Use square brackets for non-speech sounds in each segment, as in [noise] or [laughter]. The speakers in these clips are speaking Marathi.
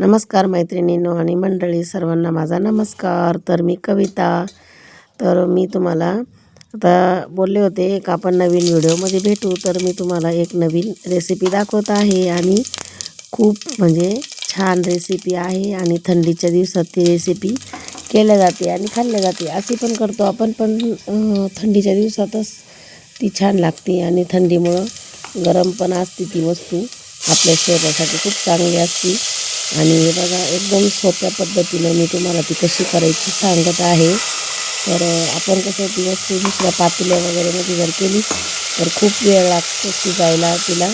नमस्कार मैत्रिणींनो आणि मंडळी सर्वांना माझा नमस्कार. तर मी कविता तर मी तुम्हाला आता बोलले होते एक आपण नवीन व्हिडिओमध्ये भेटू. तर मी तुम्हाला एक नवीन रेसिपी दाखवत आहे आणि खूप म्हणजे छान रेसिपी आहे आणि थंडीच्या दिवसात ती रेसिपी केल्या जाते आणि खाल्ल्या जाते. अशी पण करतो आपण पण थंडीच्या दिवसातच ती छान लागते आणि थंडीमुळं गरम पण असते ती वस्तू. आपल्या शरीरासाठी खूप चांगली असते. आणि हे बघा एकदम सोप्या पद्धतीनं मी तुम्हाला ती कशी करायची सांगत आहे. तर आपण कसं ती वस्तू दुसऱ्या पातेल्या वगैरेमध्ये जर केली तर खूप वेळ लागतो शिजायला तिला.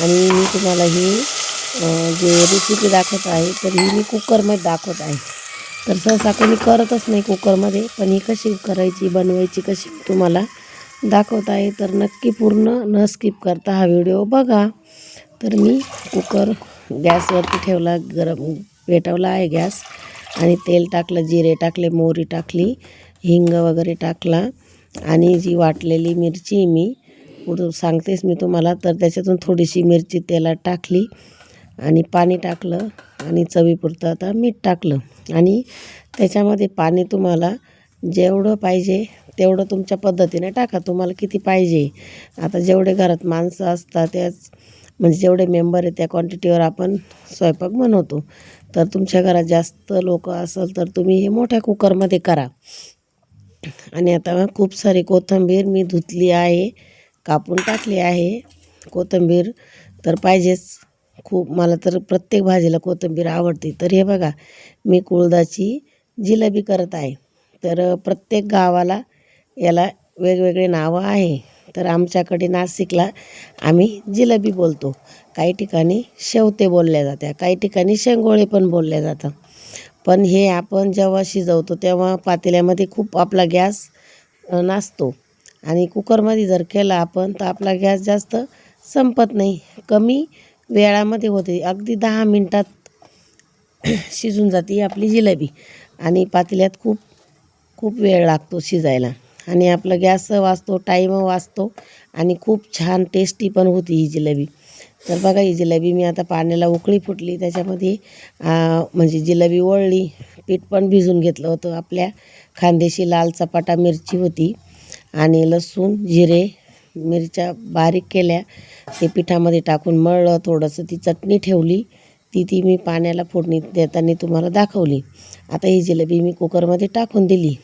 आणि मी तुम्हाला ही जे रेसिपी दाखवत आहे तर ही मी कुकरमध्ये दाखवत आहे. तर सहसा कोणी करतच नाही कुकरमध्ये पण ही कशी करायची बनवायची कशी तुम्हाला दाखवत आहे तर नक्की पूर्ण न स्किप करता हा व्हिडिओ बघा. तर मी कुकर गॅसवरती ठेवला गरम पेटवला आहे गॅस आणि तेल टाकलं जिरे टाकले मोहरी टाकली हिंग वगैरे टाकला आणि जी वाटलेली मिरची मी पुढं सांगतेच मी तुम्हाला तर त्याच्यातून थोडीशी मिरची तेलात टाकली आणि पाणी टाकलं आणि चवीपुरतं आता मीठ टाकलं. आणि त्याच्यामध्ये पाणी तुम्हाला जेवढं पाहिजे तेवढं तुमच्या पद्धतीने टाका तुम्हाला किती पाहिजे. आता जेवढे घरात माणसं असतात त्याच म्हणजे जेवढे मेंबर आहे त्या क्वांटिटीवर आपण स्वयंपाक बनवतो. तर तुमच्या घरात जास्त लोक असेल तर तुम्ही हे मोठ्या कुकरमध्ये करा. आणि आता खूप सारी कोथिंबीर मी धुतली आहे कापून टाकली आहे. कोथिंबीर तर पाहिजेच. खूप मला तर प्रत्येक भाजीला कोथिंबीर आवडते. तर हे बघा मी कुळदाची जिलेबी करत आहे. तर प्रत्येक गावाला याला वेगवेगळे नावं आहे. तर आमच्याकडे नाशिकला आम्ही जिलेबी बोलतो. काही ठिकाणी शेवते बोलल्या जात्या काही ठिकाणी शेंगोळे पण बोलल्या जातं पण हे आपण जेव्हा शिजवतो तेव्हा पातेल्यामध्ये खूप आपला गॅस नासतो. आणि कुकरमध्ये जर केला आपण तर आपला गॅस जास्त संपत नाही. कमी वेळामध्ये होते. अगदी दहा मिनटात [clears throat] शिजून जाते ही आपली जिलेबी. आणि पातेल्यात खूप खूप वेळ लागतो शिजायला. आणि आपलं गॅस वाचतो टाईम वाचतो आणि खूप छान टेस्टी पण होती ही जिलेबी. तर बघा ही जिलेबी मी आता पाण्याला उकळी फुटली. त्याच्यामध्ये म्हणजे जिलेबी वळली पीठ पण भिजून घेतलं होतं. आपल्या खांदेशी लाल चपाटा मिरची होती आणि लसूण जिरे मिरच्या बारीक केल्या. ते पिठामध्ये टाकून मळलं थोडंसं ती चटणी ठेवली. ती ती मी पाण्याला फोडणी देताना तुम्हाला दाखवली. आता ही जिलेबी मी कुकरमध्ये टाकून दिली.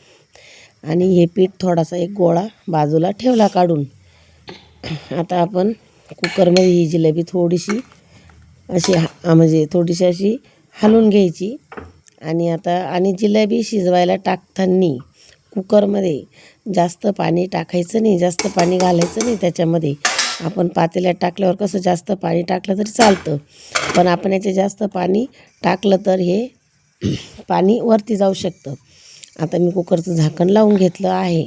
आणि हे पीठ थोडासा एक गोळा बाजूला ठेवला काढून. आता आपण कुकरमध्ये ही जिलेबी थोडीशी अशी हा म्हणजे थोडीशी अशी हलवून घ्यायची. आणि आता आणि जिलेबी शिजवायला टाकताना कुकरमध्ये जास्त पाणी टाकायचं नाही जास्त पाणी घालायचं नाही त्याच्यामध्ये. आपण पातेल्यात टाकल्यावर कसं जास्त पाणी टाकलं तरी चालतं. पण आपण याचे जास्त पाणी टाकलं तर हे पाणी वरती जाऊ शकतं. आता मी कुकरचं झाकण लावून घेतलं आहे.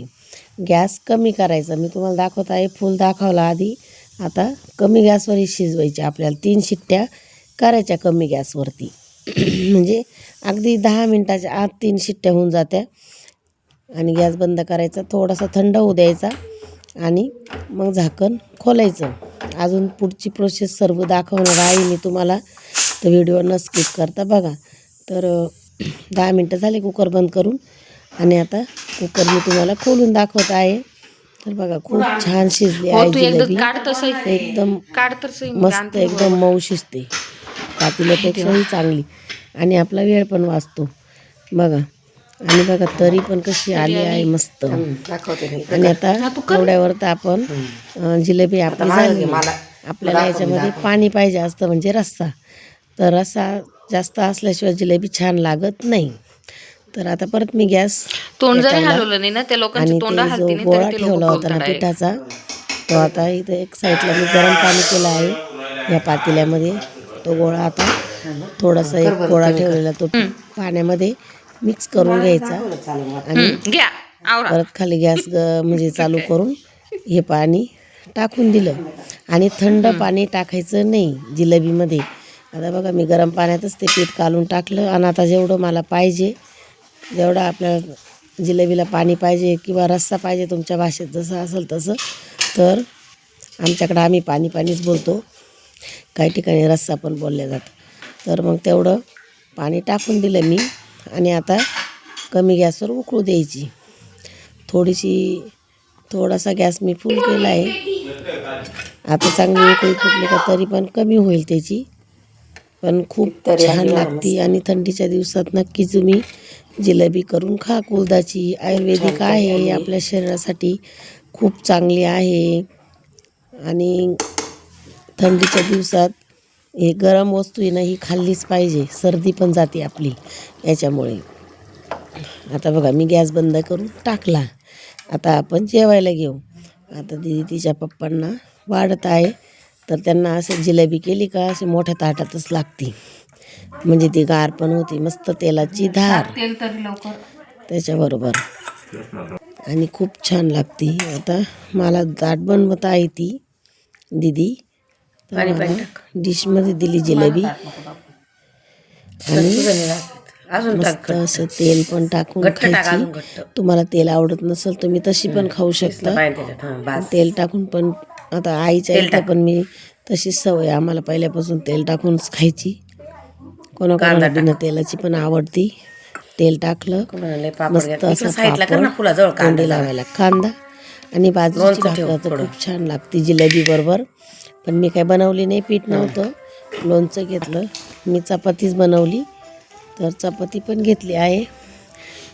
गॅस कमी करायचा. मी तुम्हाला दाखवत आहे फुल दाखवला आधी. आता कमी गॅसवर ही शिजवायची आपल्याला. तीन शिट्ट्या करायच्या कमी गॅसवरती. [clears throat] म्हणजे अगदी दहा मिनटाच्या आत तीन शिट्ट्या होऊन जात्या. आणि गॅस बंद करायचा. थोडासा थंड होऊ द्यायचा. आणि मग झाकण खोलायचं. अजून पुढची प्रोसेस सर्व दाखवणार आहे मी तुम्हाला. तर व्हिडिओ न स्किप करता बघा. तर [clears throat] दहा मिनटं झाले कुकर बंद करून. आणि आता कुकर मी तुम्हाला खोलून दाखवत आहे. तर बघा खूप छान शिजली हो आहे जिलेबी एकदम काढ तर सही मी मस्त एकदम मऊ शिजते. पातेल्यापेक्षाही चांगली. आणि आपला वेळ पण वाचतो. बघा आणि बघा तरी पण कशी आली आहे मस्त. आणि आता तेवढ्यावर तर आपण जिलेबी आपली झाली. आपल्याला याच्यामध्ये पाणी पाहिजे असतं म्हणजे रस्सा. तर रस्सा जास्त असल्याशिवाय जिलेबी छान लागत नाही. तर आता परत मी गॅस तोंड जरी. हलवलं नाही ना त्या लोकांची आणि तोंड ते जो हलती नाही गोळा ठेवला होता ना. पिठाचा तो आता इथे एक साईडला मी गरम पाणी केलं आहे या पातेल्यामध्ये. तो गोळा आता थोडासा एक गोळा ठेवलेला तो पाण्यामध्ये मिक्स करून घ्यायचा. आणि परत खाली गॅस म्हणजे चालू करून हे पाणी टाकून दिलं. आणि थंड पाणी टाकायचं नाही जिलेबीमध्ये. आता बघा मी गरम पाण्यातच ते पीठ काढून टाकलं. आणि आता जेवढं मला पाहिजे जेवढं आपल्याला जिलेबीला पाणी पाहिजे किंवा रस्सा पाहिजे तुमच्या भाषेत जसं असेल तसं तर आमच्याकडं आम्ही पाणी पाणीच बोलतो. काही ठिकाणी रस्सा पण बोलल्या जातं तर मग तेवढं पाणी टाकून दिलं मी आणि आता कमी गॅसवर उकळू द्यायची. थोडीशी थोडासा गॅस मी फुल केला आहे. आता चांगली उकळी फुटली का तरी पण कमी होईल त्याची. पण खूप छान लागते आणि थंडीच्या दिवसात नक्की तुम्ही जिलेबी करून खा. कुलदाची आयुर्वेदिक आहे आपल्या शरीरासाठी खूप चांगली आहे. आणि थंडीच्या दिवसात हे गरम वस्तू आहे ना ही खाल्लीच पाहिजे. सर्दी पण जाते आपली याच्यामुळे. आता बघा मी गॅस बंद करून टाकला. आता आपण जेवायला घेऊ. आता दिदी तिच्या पप्पांना वाढत आहे. तर त्यांना असं जिलेबी केली का असे मोठ्या ताटातच लागते. म्हणजे ती गार पण होती मस्त तेलाची धार. तेल तरी लवकर. त्याच्याबरोबर. आणि खूप छान लागते. आता मला दाट बनवत आहे ती दिदी. डिशमध्ये दिली जिलेबी. आणि मस्त असं तेल पण टाकून खायची. तुम्हाला तेल आवडत नसेल तुम्ही तशी पण खाऊ शकता. तेल टाकून पण आता आईच्या इथं पण मी तशीच सवय. आम्हाला पहिल्यापासून तेल टाकूनच खायची. कोणाकोणाला बिना तेलाची पण आवडती. तेल टाकलं. मस्त असं पापड. तोंडी लावायला कांदा. आणि बाजरीची भाकर तर खूप छान लागते जिलेबी बरोबर. पण मी काय बनवली नाही पीठ नव्हतं. लोणचं घेतलं. मी चपातीच बनवली. तर चपाती पण घेतली आहे.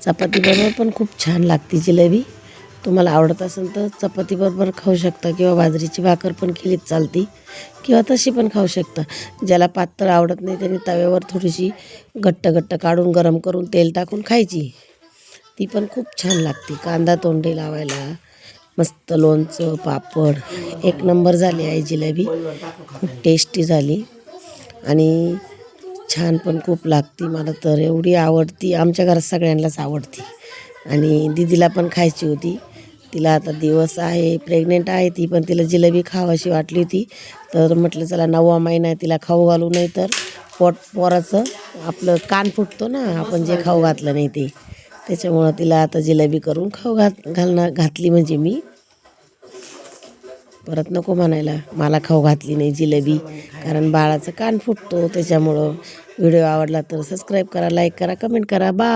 चपाती बरोबर पण खूप छान लागते जिलेबी. तुम्हाला आवडत असेल तर चपातीबरोबर खाऊ शकता किंवा बाजरीची भाकर पण केलीच चालते किंवा तशी पण खाऊ शकता. ज्याला पातळ आवडत नाही त्यांनी तव्यावर थोडीशी घट्ट घट्ट काढून गरम करून तेल टाकून खायची. ती पण खूप छान लागते. कांदा तोंडी लावायला मस्त लोणचं पापड. एक नंबर झाली आहे जिलेबी. खूप टेस्टी झाली. आणि छान पण खूप लागती. मला तर एवढी आवडती. आमच्या घरात सगळ्यांनाच आवडती. आणि दिदीला पण खायची होती. तिला आता दिवस आहे प्रेग्नेंट आहे ती पण तिला जिलेबी खावाशी वाटली होती. तर म्हटलं चला नववा महिना आहे तिला खाऊ घालू नाही तर पोट पोराचं आपलं कान फुटतो ना आपण जे खाऊ घातलं नाही ते. त्याच्यामुळं तिला आता जिलेबी करून खाऊ घात घालणार घातली म्हणजे मी. परत नको म्हणायला मला खाऊ घातली नाही जिलेबी कारण बाळाचं कान फुटतो. त्याच्यामुळं व्हिडिओ आवडला तर सबस्क्राईब करा लाईक करा कमेंट करा. बा